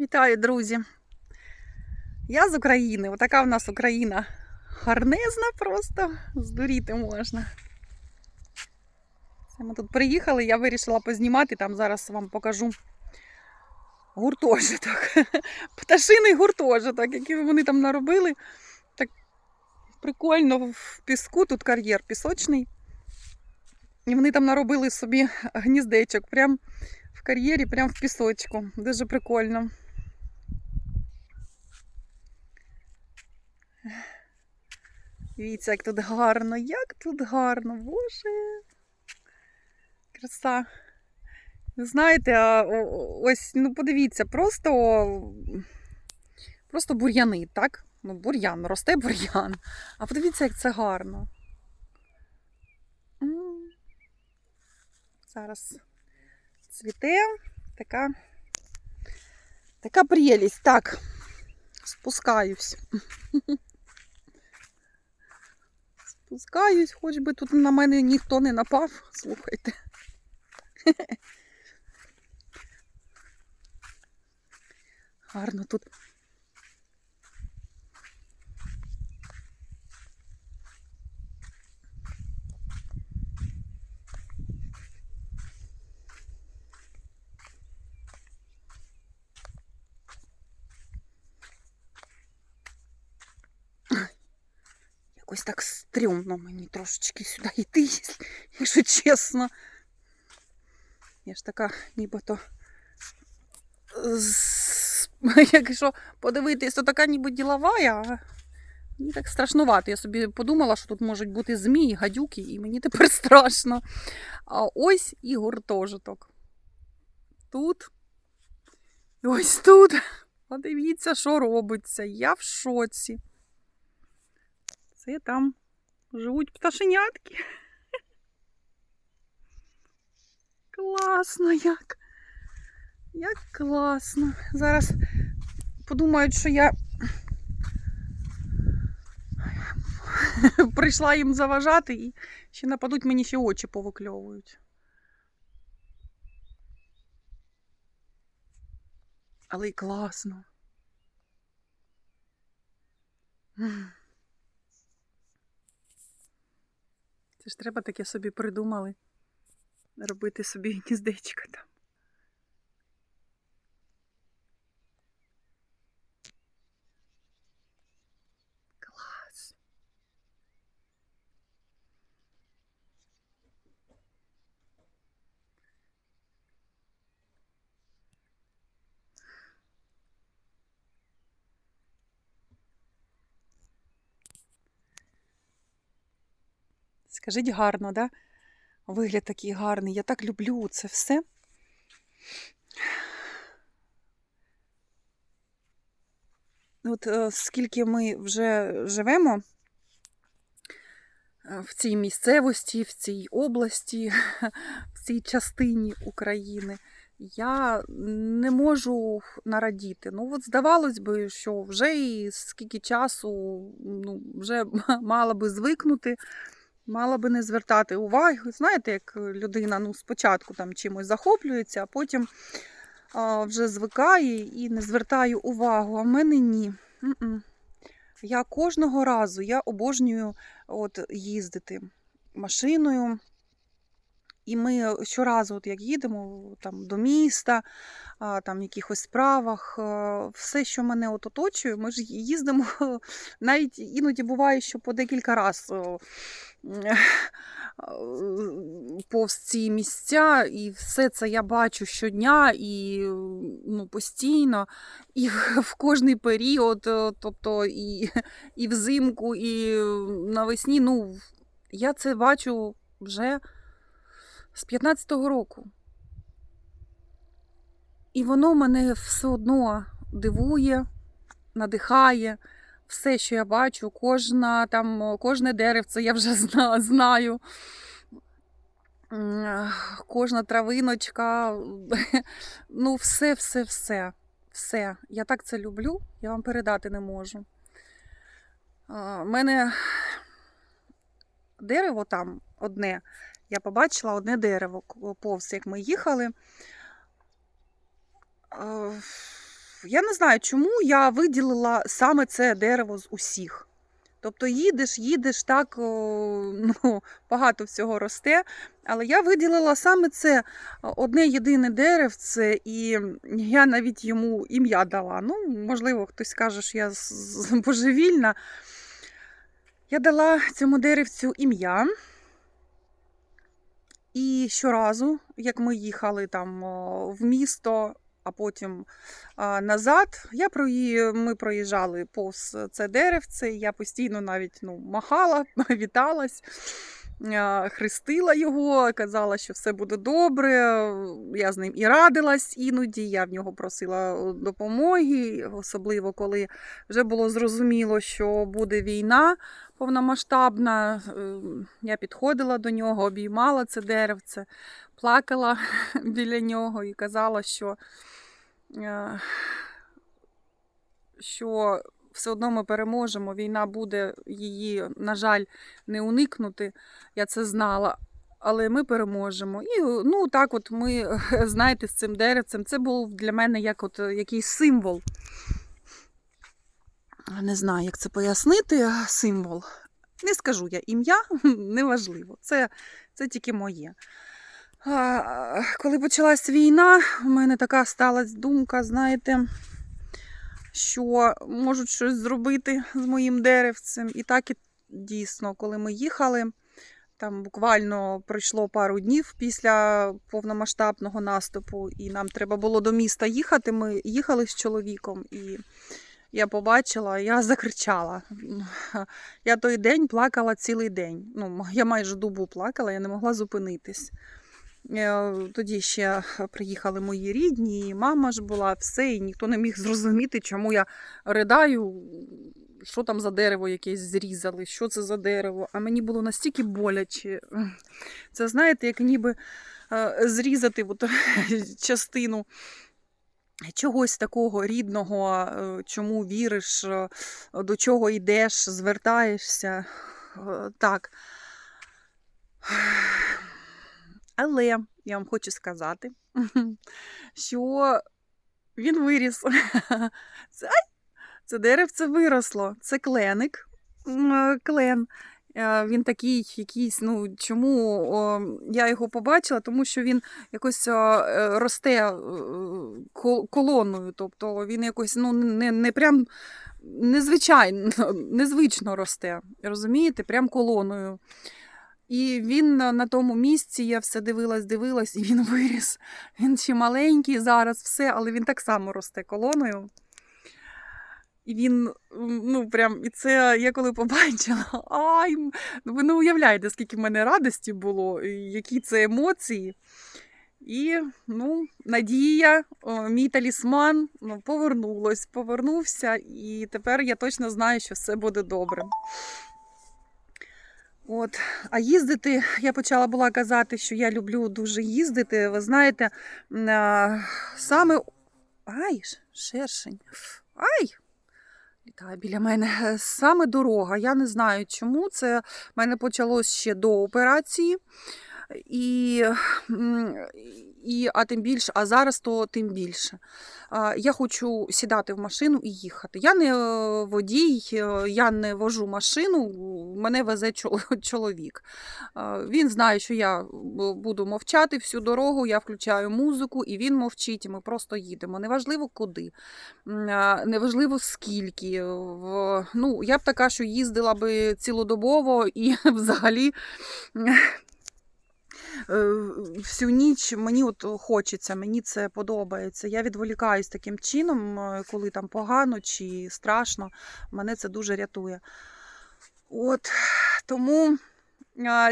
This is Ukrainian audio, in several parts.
Вітаю, друзі! Я з України. Отака в нас Україна гарнезна просто, здуріти можна. Це ми тут приїхали, я вирішила познімати, там зараз вам покажу гуртожиток. Пташиний гуртожиток, який вони там наробили. Так прикольно в піску, тут кар'єр пісочний. І вони там наробили собі гніздечок прям в кар'єрі, прям в пісочку. Дуже прикольно. Дивіться, як тут гарно, як тут гарно, боже. Краса. Ви знаєте, ось, ну подивіться, просто, просто бур'яни, так? Ну, бур'ян, росте бур'ян. А подивіться, як це гарно. Зараз цвіте така, така прелість. Так, спускаюсь. Спускаюсь, хоч би тут на мене ніхто не напав. Слухайте. Гарно тут. Якось так стрьомно мені трошечки сюди йти, якщо чесно. Я ж така нібито. Якщо подивитись, то така ніби ділова, а мені так страшнувато. Я собі подумала, що тут можуть бути змії, гадюки, і мені тепер страшно. А ось і гуртожиток. Тут. І ось тут. Подивіться, що робиться. Я в шоці. Це там живуть пташенятки. Класно як. Як класно. Зараз подумають, що я прийшла їм заважати і ще нападуть мені ще очі повикльовують. Але й класно. М. Це ж треба таке собі придумали. Робити собі гніздечко там. Скажіть гарно, да? Вигляд такий гарний. Я так люблю це все. От е, скільки ми вже живемо е, в цій місцевості, в цій області, в цій частині України, я не можу нарадіти. Ну, от здавалось би, що вже і скільки часу ну, вже мала би звикнути. Мала би не звертати уваги. Знаєте, як людина ну, спочатку там чимось захоплюється, а потім а, вже звикає і не звертає увагу. А в мене ні. М-м. Я кожного разу я обожнюю от, їздити машиною. І ми щоразу, от як їдемо там, до міста, там, в якихось справах, а, все, що мене от оточує, ми ж їздимо навіть іноді буває, що по декілька разів повз ці місця, і все це я бачу щодня і ну, постійно, і в, кожний період, е, тобто і, і взимку, і навесні. Ну, я це бачу вже з 15-го року. І воно мене все одно дивує, надихає. Все, що я бачу, кожна, там, кожне деревце я вже зна, знаю. Кожна травиночка, ну, все, все, все. Все. Я так це люблю, я вам передати не можу. У мене дерево там одне. Я побачила одне дерево повз, як ми їхали. Е, я не знаю, чому я виділила саме це дерево з усіх. Тобто їдеш, їдеш, так ну, багато всього росте. Але я виділила саме це одне єдине деревце, і я навіть йому ім'я дала. Ну, можливо, хтось скаже, що я божевільна. Я дала цьому деревцю ім'я. І щоразу, як ми їхали там в місто, а потім назад, я прої... ми проїжджали повз це деревце, я постійно навіть ну, махала, віталась, хрестила його, казала, що все буде добре. Я з ним і радилась іноді, я в нього просила допомоги, особливо коли вже було зрозуміло, що буде війна повномасштабна. Е, Я підходила до нього, обіймала це деревце, плакала біля нього і казала, що, е, що все одно ми переможемо. Війна буде її, на жаль, не уникнути. Я це знала. Але ми переможемо. І ну так, от ми, знаєте, з цим деревцем, це був для мене як от якийсь символ. Не знаю, як це пояснити. Символ. Не скажу я ім'я, неважливо. Це, це тільки моє. Коли почалась війна, у мене така сталася думка, знаєте, що можуть щось зробити з моїм деревцем. І так і дійсно, коли ми їхали, там буквально пройшло пару днів після повномасштабного наступу, і нам треба було до міста їхати. Ми їхали з чоловіком, і я побачила, я закричала. Я той день плакала цілий день. Ну, я майже добу плакала, я не могла зупинитись. Е, Тоді ще приїхали мої рідні, і мама ж була, все, і ніхто не міг зрозуміти, чому я ридаю, що там за дерево якесь зрізали, що це за дерево. А мені було настільки боляче. Це знаєте, як ніби е, зрізати от, частину чогось такого рідного, е, чому віриш, е, до чого йдеш, звертаєшся. Е, Так. Але я вам хочу сказати, що він виріс. Це, це деревце виросло. Це кленик. е, Клен. Е, Він такий якийсь, ну чому я його побачила? Тому що він якось е, росте колоною. Тобто він якось ну, не, не прям незвичайно, незвично росте. Розумієте? Прям колоною. І він на тому місці, я все дивилась, дивилась, і він виріс. Він ще маленький зараз, все, але він так само росте колоною. І він, ну, прям, і це я коли побачила, ай, ви не уявляєте, скільки в мене радості було, які це емоції. І, ну, надія, мій талісман, ну, повернулось, повернувся, і тепер я точно знаю, що все буде добре. От, а їздити, я почала була казати, що я люблю дуже їздити. Ви знаєте, саме. Ай, шершень. Ай! Літає біля мене. Саме дорога. Я не знаю, чому це в мене почалось ще до операції. І, і, а тим більше, а зараз то тим більше. Я хочу сідати в машину і їхати. Я не е, водій, е, я не вожу машину, мене везе чоловік. Він знає, що я буду мовчати всю дорогу, я включаю музику, і він мовчить, і ми просто їдемо. Неважливо куди, неважливо скільки. Ну, я б така, що їздила би цілодобово і взагалі. Е, Всю ніч мені от хочеться, мені це подобається. Я відволікаюсь таким чином, е, коли там погано чи страшно, мене це дуже рятує. От тому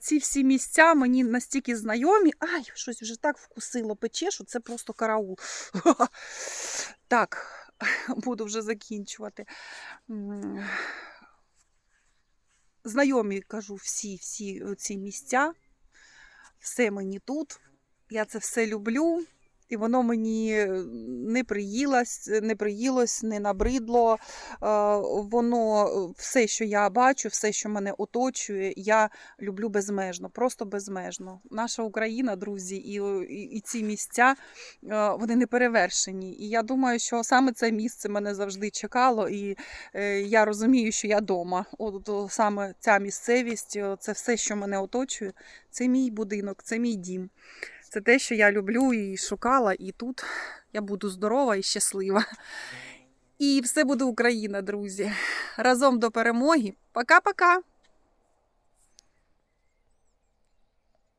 ці всі місця мені настільки знайомі. Ай, щось вже так вкусило пече, що це просто караул. Так, буду вже закінчувати. Знайомі кажу всі, всі ці місця. Все мені тут. Я це все люблю. І воно мені не приїлось, не приїлось, не набридло. Е, Воно е, все, що я бачу, все, що мене оточує, я люблю безмежно, просто безмежно. Наша Україна, друзі, і, і, і ці місця е, вони не перевершені. І я думаю, що саме це місце мене завжди чекало, і е, я розумію, що я вдома. От саме ця місцевість, це все, що мене оточує, це мій будинок, це мій дім. Це те, що я люблю і шукала, і тут я буду здорова і щаслива. І все буде Україна, друзі. Разом до перемоги. Пока-пока!